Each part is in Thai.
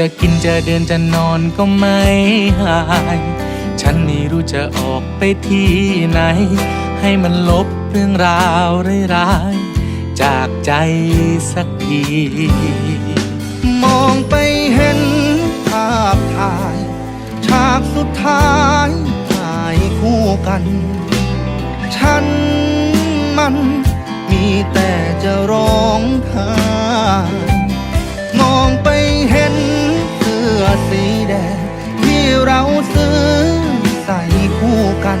จะกินจะเดินจะนอนก็ไม่หาย ฉันไม่รู้จะออกไปที่ไหน ให้มันลบเรื่องราวร้ายๆจากใจสักที มองไปเห็นภาพถ่าย ฉากสุดท้ายถ่ายคู่กัน ฉันมันมีแต่จะร้องไห้มองไปเห็น สื้อสีแดงที่เราซื้อใส่คู่กัน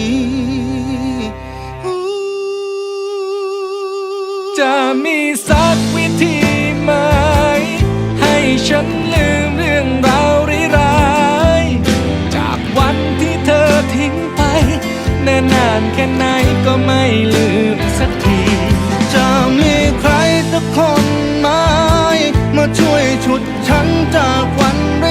มีสักวิธีไหม ให้ฉันลืมเรื่องราวร้ายๆจากวันที่เธอทิ้งไปเนิ่นนานแค่ไหนก็ไม่ลืมสักที จะมีใครสักคนไหมมาช่วยฉุดฉันจากวันร้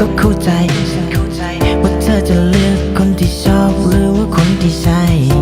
ก็เข้าใจ ว่าเธอจะเลือกคนที่ชอบหรือว่าคนที่ใช่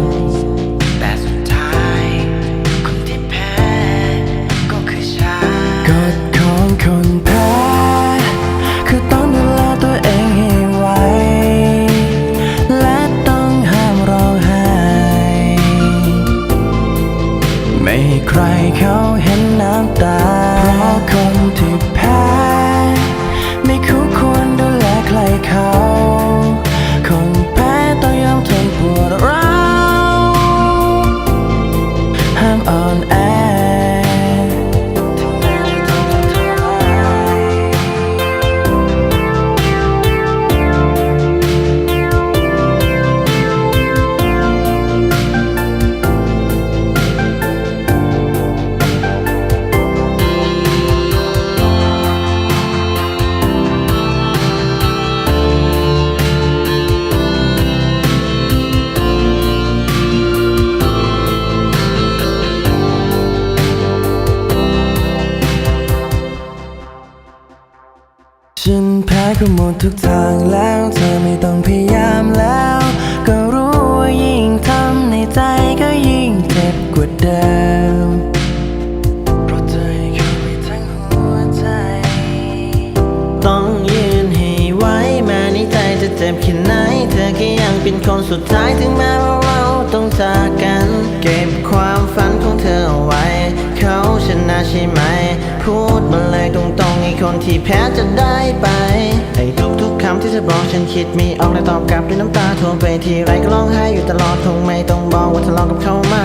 ฉันแพ้ก็หมดทุกทางแล้ว เธอไม่ต้องพยายามแล้ว ก็รู้ว่ายิ่งทำในใจก็ยิ่งเจ็บกว่าเดิม เพราะเธอให้เข้าไปทั้งหัวใจ ต้องยืนให้ไหวแม้ในใจจะเจ็บแค่ไหน เธอก็ยังเป็นคนสุดท้ายถึงแม้ว่าเราต้องจากกัน เก็บความฝันของเธอเอาไว้ เขาชนะใช่ไหม พูดมาเลยตรงๆ คนที่แพ้จะได้ไปไอ้ทุกๆคำที่เธอบอกฉันคิดไม่ออกและตอบกลับด้วยน้ำตาทวงไปทีไรก็ร้องไห้อยู่ตลอดคงไม่ต้องบอกว่าทะเลาะกับเขามา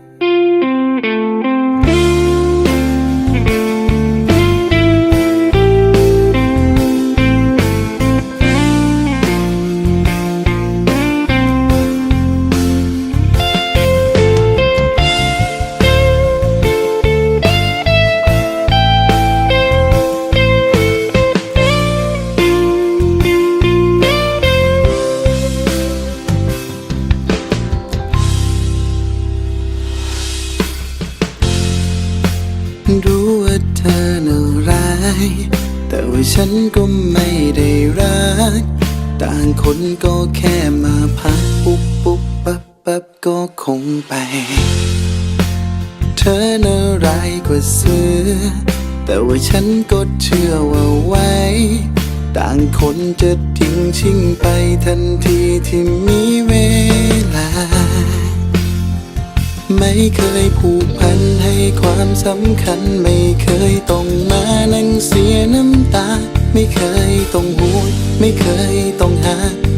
ก็แค่มาพักปุ๊บปุ๊บปั๊บปั๊บก็คงไป เธอน่าร้ายกว่าเสือ แต่ว่าฉันก็เชื่อว่าไว้ ต่างคนจะทิ้งชิงไปทันทีที่มีเวลา ไม่เคยผูกพันให้ความสำคัญ ไม่เคยต้องมานั่งเสียน้ำตา ไม่เคยต้องห่วงไม่เคยต้องหา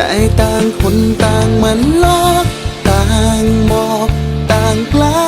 แต่ต่างคนต่างมันลอกต่างบอกต่างกล้า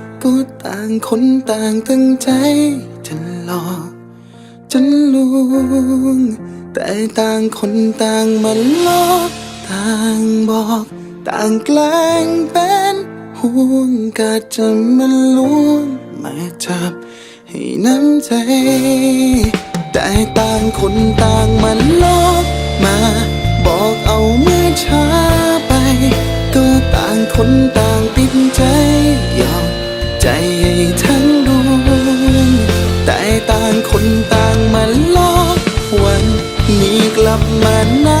ก็ต่างคนต่างตั้งใจจะหลอกจะลวง แต่ต่างคนต่างมันลอกต่างบอก ต่างแกล้งเป็นห่วงก็จะมันลวงมาจับให้น้ำใจ แต่ต่างคนต่างมันลอกมา บอกเอาเมื่อช้าไป ก็ต่างคนต่างติดใจยอม ใจให้ทั้งดวงแต่ต่างคนต่างมาลอกวันนี้กลับมานั่ง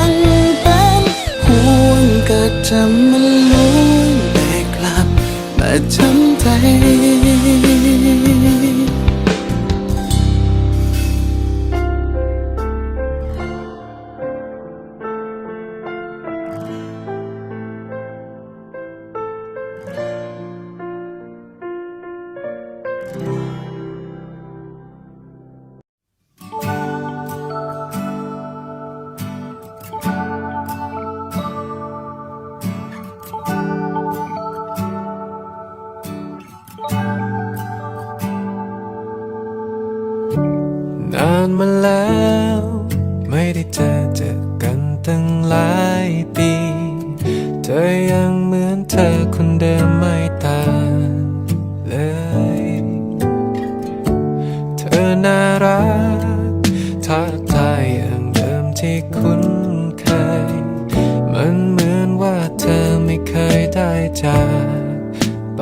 ย มันเหมือนว่าเธอไม่เคยได้จากไป